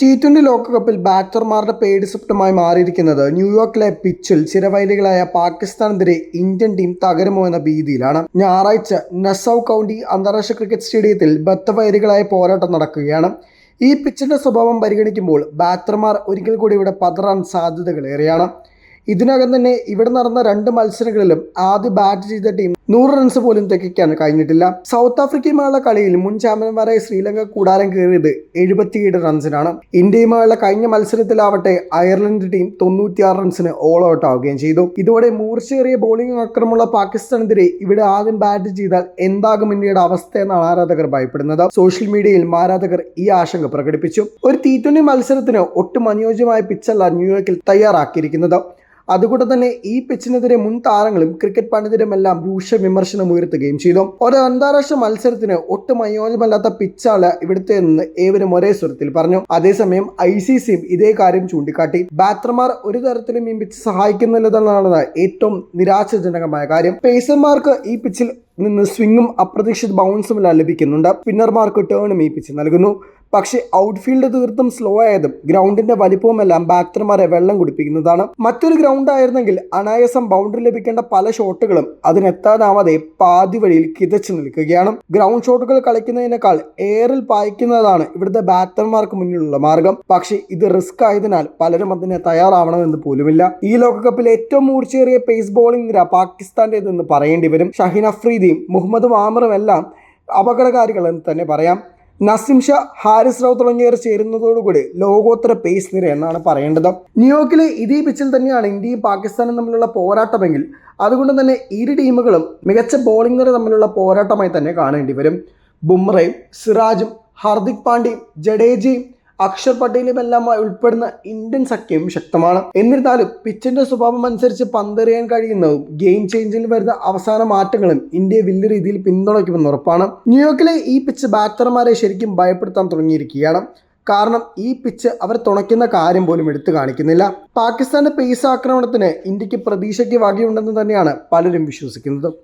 T twenty ലോകകപ്പിൽ ബാറ്റർമാരുടെ പേടി സ്വപ്നമായി മാറിയിരിക്കുന്നത് ന്യൂയോർക്കിലെ പിച്ചിൽ ചിരവൈരികളായ പാകിസ്ഥാനെതിരെ ഇന്ത്യൻ ടീം തകരുമോ എന്ന ഭീതിയിലാണ്. ഞായറാഴ്ച നസൌ കൗണ്ടി അന്താരാഷ്ട്ര ക്രിക്കറ്റ് സ്റ്റേഡിയത്തിൽ ബത്തവൈരികളായ പോരാട്ടം നടക്കുകയാണ്. ഈ പിച്ചിന്റെ സ്വഭാവം പരിഗണിക്കുമ്പോൾ ബാറ്റർമാർ ഒരിക്കൽ കൂടി ഇവിടെ പതറാൻ സാധ്യതകളേറെയാണ്. ഇതിനകം തന്നെ ഇവിടെ നടന്ന രണ്ട് മത്സരങ്ങളിലും ആദ്യ ബാറ്റ് ചെയ്ത ടീം നൂറ് റൺസ് പോലും തികയ്ക്കാൻ കഴിഞ്ഞിട്ടില്ല. സൗത്ത് ആഫ്രിക്കയുമായുള്ള കളിയിൽ മുൻ ചാമ്പ്യന്മാരായ ശ്രീലങ്ക കൂടാരം കയറിയത് എഴുപത്തിയേഴ് റൺസിനാണ് ഇന്ത്യയുമായുള്ള കഴിഞ്ഞ മത്സരത്തിലാവട്ടെ അയർലൻഡ് ടീം തൊണ്ണൂറ്റിയാറ് റൺസിന് ഓൾ ഔട്ട് ആവുകയും ചെയ്തു. ഇതോടെ മൂർച്ചയേറിയ ബോളിംഗ് അക്രമമുള്ള പാകിസ്ഥാനെതിരെ ഇവിടെ ആദ്യം ബാറ്റ് ചെയ്താൽ എന്താകും ഇന്ത്യയുടെ അവസ്ഥ എന്നാണ് ആരാധകർ ഭയപ്പെടുന്നത്. സോഷ്യൽ മീഡിയയിൽ ആരാധകർ ഈ ആശങ്ക പ്രകടിപ്പിച്ചു. ഒരു ടി ട്വന്റി മത്സരത്തിന് ഒട്ടും അനുയോജ്യമായ പിച്ചല്ല ന്യൂയോർക്കിൽ തയ്യാറാക്കിയിരിക്കുന്നത്. അതുകൊണ്ട് തന്നെ ഈ പിച്ചിനെതിരെ മുൻ താരങ്ങളും ക്രിക്കറ്റ് പണ്ഡിതരുമെല്ലാം രൂക്ഷ വിമർശനം ഉയർത്തുകയും ചെയ്തു. ഒരു അന്താരാഷ്ട്ര മത്സരത്തിന് ഒട്ടും അനുയോജ്യമല്ലാത്ത പിച്ചാണ് ഇവിടുത്തെ എന്ന് ഏവരും ഒരേ സ്വരത്തിൽ പറഞ്ഞു. അതേസമയം ഐ സി സിയും ഇതേ കാര്യം ചൂണ്ടിക്കാട്ടി. ബാറ്റർമാർ ഒരു തരത്തിലും ഈ പിച്ച് സഹായിക്കുന്നില്ലെന്നാണ് ഏറ്റവും നിരാശാജനകമായ കാര്യം. പേസർമാർക്ക് ഈ പിച്ചിൽ നിന്ന് സ്വിങ്ങും അപ്രതീക്ഷിത ബൗൺസും ലഭിക്കുന്നുണ്ട് സ്പിന്നർമാർക്ക് ടേണും മീപ്പിച്ച് നൽകുന്നു. പക്ഷേ ഔട്ട്ഫീൽഡ് തീർത്തും സ്ലോ ആയതും ഗ്രൗണ്ടിന്റെ വലിപ്പവുമെല്ലാം ബാറ്റർമാരെ വെള്ളം കുടിപ്പിക്കുന്നതാണ്. മറ്റൊരു ഗ്രൗണ്ട് ആയിരുന്നെങ്കിൽ അനായാസം ബൗണ്ടറി ലഭിക്കേണ്ട പല ഷോട്ടുകളും അതിനെത്താനാവാതെ പാതി വഴിയിൽ കിതച്ചു നിൽക്കുകയാണ്. ഗ്രൗണ്ട് ഷോട്ടുകൾ കളിക്കുന്നതിനേക്കാൾ എയറിൽ പായിക്കുന്നതാണ് ഇവിടുത്തെ ബാറ്റർമാർക്ക് മുന്നിലുള്ള മാർഗം. പക്ഷേ ഇത് റിസ്ക് ആയതിനാൽ പലരും അതിനെ തയ്യാറാവണമെന്ന് പോലുമില്ല. ഈ ലോകകപ്പിൽ ഏറ്റവും മൂർച്ചയേറിയ പേസ് ബോളിംഗ് നിര പാകിസ്ഥാന്റേതെന്ന് പറയേണ്ടി വരും. ഷഹീൻ അഫ്രീദിയും മുഹമ്മദ് വാമറും എല്ലാം അപകടകാരികളെന്ന് തന്നെ പറയാം. നസിം ഷാ ഹാരിസ് റാവ് തുടങ്ങിയവർ ചേരുന്നതോടുകൂടി ലോകോത്തര പേസ് നിര എന്നാണ് പറയേണ്ടത്. ന്യൂയോർക്കിലെ ഇതേ പിച്ചിൽ തന്നെയാണ് ഇന്ത്യയും പാകിസ്ഥാനും തമ്മിലുള്ള പോരാട്ടമെങ്കിൽ അതുകൊണ്ട് തന്നെ ഇരു ടീമുകളും മികച്ച ബോളിംഗ് നിര തമ്മിലുള്ള പോരാട്ടമായി തന്നെ കാണേണ്ടി വരും. ബുംറയും സിറാജും ഹാർദിക് പാണ്ഡ്യയും ജഡേജയും അക്ഷർ പട്ടേലും എല്ലാം ഉൾപ്പെടുന്ന ഇന്ത്യൻ സഖ്യം ശക്തമാണ്. എന്നിരുന്നാലും പിച്ചിന്റെ സ്വഭാവം അനുസരിച്ച് പന്തെറിയാൻ കഴിയുന്നതും ഗെയിം ചേഞ്ചിൽ വരുന്ന അവസാന മാറ്റങ്ങളും ഇന്ത്യയെ വലിയ രീതിയിൽ പിന്തുണയ്ക്കുമെന്ന് ഉറപ്പാണ്. ന്യൂയോർക്കിലെ ഈ പിച്ച് ബാറ്റർമാരെ ശരിക്കും ഭയപ്പെടുത്താൻ തുടങ്ങിയിരിക്കുകയാണ്. കാരണം ഈ പിച്ച് അവർ തുണയ്ക്കുന്ന കാര്യം പോലും എടുത്തു കാണിക്കുന്നില്ല. പാകിസ്ഥാന്റെ പേസ് ആക്രമണത്തിന് ഇന്ത്യയ്ക്ക് പ്രതീക്ഷയ്ക്ക് വകയുണ്ടെന്ന് തന്നെയാണ് പലരും വിശ്വസിക്കുന്നത്.